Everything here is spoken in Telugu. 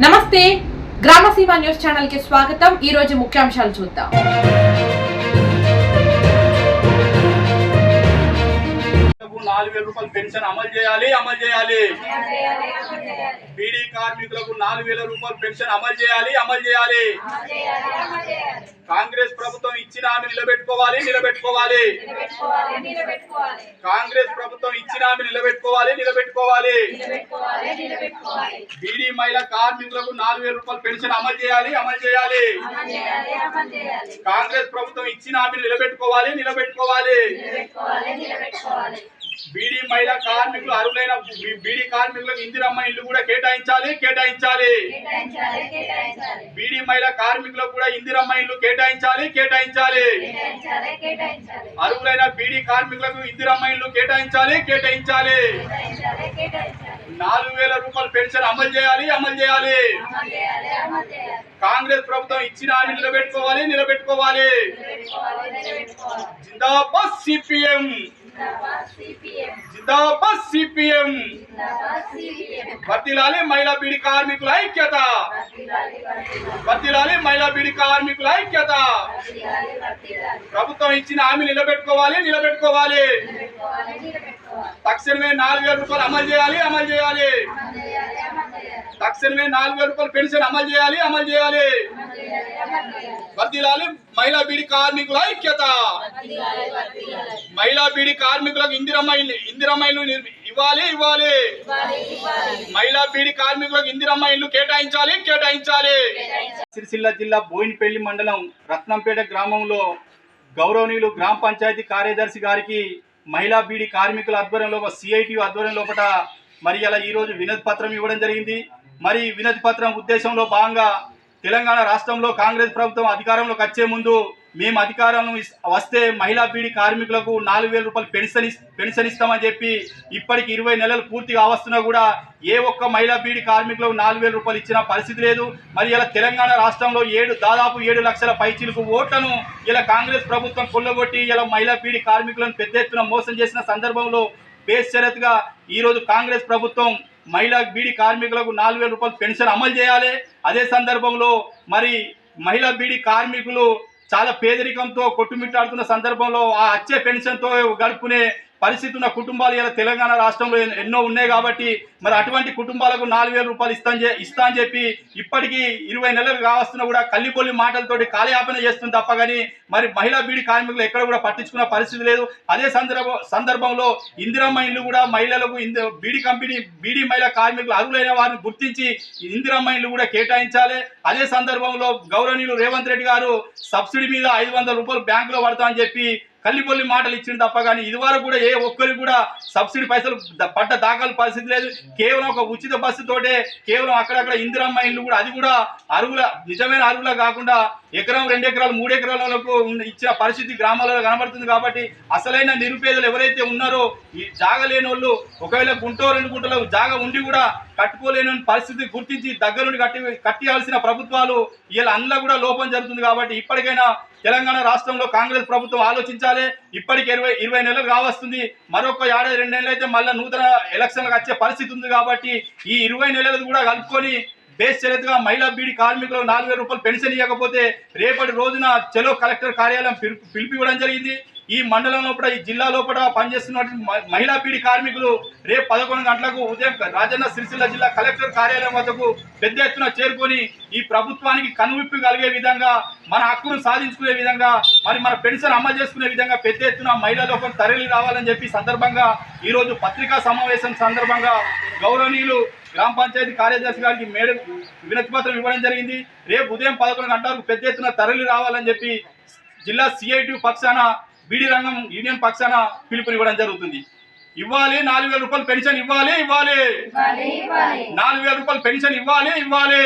నమస్తే. గ్రామసీమ న్యూస్ ఛానల్కి స్వాగతం. ఈ రోజు ముఖ్యాంశాలు చూద్దాం. నాలుగు వేల రూపాయల పెన్షన్ అమలు చేయాలి అమలు చేయాలి. బీడీ కార్మికులకు నాలుగు వేల రూపాయల పెన్షన్ అమలు చేయాలి అమలు చేయాలి. కాంగ్రెస్ ప్రభుత్వం ఇచ్చిన హామీ నిలబెట్టుకోవాలి నిలబెట్టుకోవాలి. కాంగ్రెస్ ప్రభుత్వం ఇచ్చిన హామీ నిలబెట్టుకోవాలి నిలబెట్టుకోవాలి. బీడీ మహిళా కార్మికులకు నాలుగు వేల రూపాయల పెన్షన్ అమలు చేయాలి అమలు చేయాలి. కాంగ్రెస్ ప్రభుత్వం ఇచ్చిన హామీ నిలబెట్టుకోవాలి నిలబెట్టుకోవాలి. బీడీ మహిళా కార్మికులు అర్హులైన బీడీ కార్మికులకు ఇందిరమ్మ ఇల్లు కూడా కేటాయించాలి కేటాయించాలి. బీడీ మహిళా కార్మికులకు కూడా ఇందిరమ్మ ఇల్లు కేటాయించాలి కేటాయించాలి. అర్హులైన బీడీ కార్మికులకు ఇందిరమ్మ ఇల్లు కేటాయించాలి కేటాయించాలి. నాలుగు వేల రూపాయల పెన్షన్ అమలు చేయాలి అమలు చేయాలి. కాంగ్రెస్ ప్రభుత్వం ఇచ్చిన హామీ నిలబెట్టుకోవాలి నిలబెట్టుకోవాలి. జిందాబాద్ సిపిఎం. జిందాబాద్ సిపిఎం. వర్తిలాలి మహిళా బీడి కార్మికుల ఐక్యత. వర్తిలాలి మహిళా బీడి కార్మికుల ఐక్యత. ప్రభుత్వం ఇచ్చిన హామీ నిలబెట్టుకోవాలి నిలబెట్టుకోవాలి. తక్షణమే నాలుగు వేల రూపాయలు అమలు చేయాలి అమలు చేయాలి. తక్షణమే నాలుగు వేల రూపాయలు పెన్షన్ అమలు చేయాలి అమలు చేయాలి. వర్దిలాలి మహిళా బీడి కార్మికుల ఐక్యత. మహిళా బీడి కార్మికులకు ఇందిరమ్మ ఇందిరమ్మ ఇల్లు ఇవ్వాలి ఇవ్వాలి. మహిళా బీడి కార్మికులకు ఇందిరమ్మ ఇల్లు కేటాయించాలి కేటాయించాలి. సిరిసిల్ల జిల్లా బోయినపల్లి మండలం రత్నంపేట గ్రామంలో గౌరవనీయులు గ్రామ పంచాయతీ కార్యదర్శి గారికి మహిళా బీడి కార్మికుల ఆధ్వర్యంలో సిఐటి ఆధ్వర్యం లోపల మరి అలా ఈరోజు వినతి పత్రం ఇవ్వడం జరిగింది. మరి ఈ వినతి పత్రం ఉద్దేశంలో భాగంగా తెలంగాణ రాష్ట్రంలో కాంగ్రెస్ ప్రభుత్వం అధికారంలోకి వచ్చే ముందు మేము అధికారం వస్తే మహిళా పీడి కార్మికులకు నాలుగు వేల రూపాయలు పెన్షన్ పెన్షన్ ఇస్తామని చెప్పి ఇప్పటికి ఇరవై నెలలు పూర్తిగా వస్తున్నా కూడా ఏ ఒక్క మహిళా పీడి కార్మికులకు నాలుగు వేల రూపాయలు ఇచ్చిన పరిస్థితి లేదు. మరి ఇలా తెలంగాణ రాష్ట్రంలో ఏడు దాదాపు ఏడు లక్షల పైచీలకు ఓట్లను ఇలా కాంగ్రెస్ ప్రభుత్వం కొల్లగొట్టి ఇలా మహిళా పీడి కార్మికులను పెద్ద ఎత్తున మోసం చేసిన సందర్భంలో బేషరత్గా ఈరోజు కాంగ్రెస్ ప్రభుత్వం మహిళా బీడీ కార్మికులకు నాలుగు వేల రూపాయలు పెన్షన్ అమలు చేయాలి. అదే సందర్భంలో మరి మహిళా బీడీ కార్మికులు చాలా పేదరికంతో కొట్టుమిట్టాడుతున్న సందర్భంలో ఆ అచ్చే పెన్షన్తో గడుపుకునే పరిస్థితి ఉన్న కుటుంబాలు ఇలా తెలంగాణ రాష్ట్రంలో ఎన్నో ఉన్నాయి కాబట్టి మరి అటువంటి కుటుంబాలకు నాలుగు వేల రూపాయలు ఇస్తా ఇస్తా అని చెప్పి ఇప్పటికీ ఇరవై నెలలు కావస్తున్నా కూడా కల్లిపొల్లి మాటలతోటి కాలయాపన చేస్తుంది తప్ప కానీ మరి మహిళా బీడి కార్మికులు ఎక్కడ కూడా పట్టించుకున్న పరిస్థితి లేదు. అదే సందర్భ సందర్భంలో ఇందిరమ్మ ఇల్లు కూడా మహిళలకు ఇంద బీడీ కంపెనీ బీడి మహిళా కార్మికులు అర్హులైన వారిని గుర్తించి ఇందిరమ్మ ఇల్లు కూడా కేటాయించాలి. అదే సందర్భంలో గౌరవనీయులు రేవంత్ రెడ్డి గారు సబ్సిడీ మీద ఐదు వందల రూపాయలు బ్యాంకులో పడతా అని చెప్పి కల్లిపొల్లి మాటలు ఇచ్చిన తప్ప కానీ ఇదివరకు కూడా ఏ ఒక్కరికి కూడా సబ్సిడీ పైసలు పడ్డ దాఖలు పరిస్థితి లేదు. కేవలం ఒక ఉచిత బస్సు తోటే కేవలం అక్కడక్కడ ఇందిరమ్మ ఇల్లు కూడా అది కూడా అరుగుల నిజమైన అరువుల కాకుండా ఎకరం రెండు ఎకరాలు మూడు ఎకరాలకు ఇచ్చిన పరిస్థితి గ్రామాలలో కనబడుతుంది కాబట్టి అసలైన నిరుపేదలు ఎవరైతే ఉన్నారో ఈ జాగ లేని వాళ్ళు ఒకవేళ గుంటో రెండు గుంటలో జాగ ఉండి కూడా కట్టుకోలేని పరిస్థితి గుర్తించి దగ్గరుండి కట్టి కట్టియాల్సిన ప్రభుత్వాలు ఇలా అందులో కూడా లోపం జరుగుతుంది కాబట్టి ఇప్పటికైనా తెలంగాణ రాష్ట్రంలో కాంగ్రెస్ ప్రభుత్వం ఆలోచించాలి. ఇప్పటికి ఇరవై ఇరవై నెలలు కావస్తుంది. మరొక ఏడాది రెండు నెలలు అయితే మళ్ళీ నూతన ఎలక్షన్లకు వచ్చే పరిస్థితి ఉంది కాబట్టి ఈ ఇరవై నెలలు కూడా కలుపుకొని చరిత్రగా మహిళా బీడీ కార్మికులకు నాలుగు రూపాయలు పెన్షన్ ఇవ్వకపోతే రేపటి రోజున చెలో కలెక్టర్ కార్యాలయం పిలిపి పిలిపివ్వడం జరిగింది. ఈ మండలం లోపల ఈ జిల్లా లోపల పనిచేస్తున్నటువంటి మ- మహిళా పీడి కార్మికులు రేపు పదకొండు గంటలకు ఉదయం రాజన్న సిరిసిల్ల జిల్లా కలెక్టర్ కార్యాలయం వద్దకు పెద్ద ఎత్తున చేరుకొని ఈ ప్రభుత్వానికి కనువిప్పి కలిగే విధంగా మన హక్కును సాధించుకునే విధంగా మరి మన పెన్షన్ అమలు చేసుకునే విధంగా పెద్ద ఎత్తున మహిళా లోపల తరలి రావాలని చెప్పి సందర్భంగా ఈరోజు పత్రికా సమావేశం సందర్భంగా గౌరవనీయులు గ్రామ పంచాయతీ కార్యదర్శి గారికి మేడం వినతి పత్రం ఇవ్వడం జరిగింది. రేపు ఉదయం పదకొండు గంటలకు పెద్ద ఎత్తున తరలి రావాలని చెప్పి జిల్లా సిఐటి పక్షాన బీడీ రంగం యూనియన్ పక్షాన పిలుపునివ్వడం జరుగుతుంది. ఇవ్వాలి నాలుగు వేల రూపాయలు పెన్షన్ ఇవ్వాలి ఇవ్వాలి. నాలుగు వేల రూపాయలు పెన్షన్ ఇవ్వాలి ఇవ్వాలి.